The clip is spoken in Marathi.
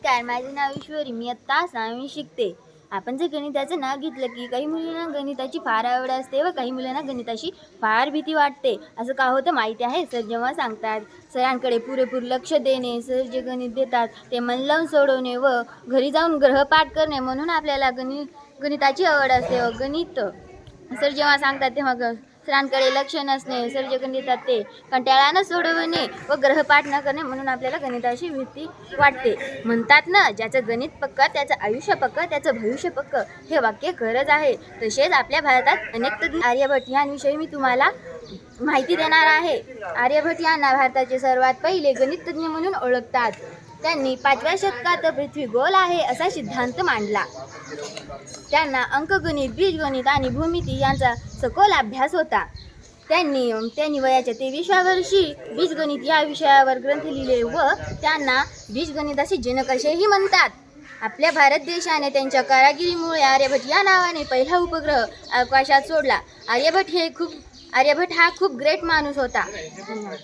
नमस्कार माझे नाव ईश्वरी मी आत्ता सहावी शिकते. आपण जर गणिताचं नाव घेतलं की काही मुलींना गणिताची फार आवड असते व काही मुलांना गणिताची फार भीती वाटते असं का होतं माहिती आहे? सर जेव्हा सांगतात सरांकडे पुरेपूर लक्ष देणे सर जे गणित देतात ते मन लावून सोडवणे व घरी जाऊन ग्रहपाठ करणे म्हणून आपल्याला गणित गणिताची आवड असते व गणित. सर जेव्हा सांगतात तेव्हा स्त्रांकडे लक्ष नसणे सर गणितात ते कंटाळानं सोडवणे व ग्रहपाठ न करणे म्हणून आपल्याला गणिताची भीती वाटते. म्हणतात ना ज्याचं गणित पक्क त्याचं आयुष्य पक्क त्याचं भविष्य पक्क हे वाक्य खरंच आहे. तसेच आपल्या भारतात अनेक तज्ञ आर्यभट यांविषयी मी तुम्हाला माहिती देणार आहे. आर्यभट यांना भारताचे सर्वात पहिले गणित तज्ज्ञ म्हणून ओळखतात. त्यांनी पाचव्या शतकात पृथ्वी गोल आहे असा सिद्धांत मांडला. त्यांना अंकगणित बीजगणित आणि भूमिती यांचा सखोल अभ्यास होता. त्यांनी त्यांनी वयाच्या तेविसव्या वर्षी बीजगणित या विषयावर ग्रंथ लिहिले व त्यांना बीजगणिताचे जनक असेही म्हणतात. आपल्या भारत देशाने त्यांच्या कारागिरीमुळे आर्यभट या नावाने पहिला उपग्रह अवकाशात सोडला. आर्यभट हे खूप आर्यभट हा खूप ग्रेट माणूस होता. धन्यवाद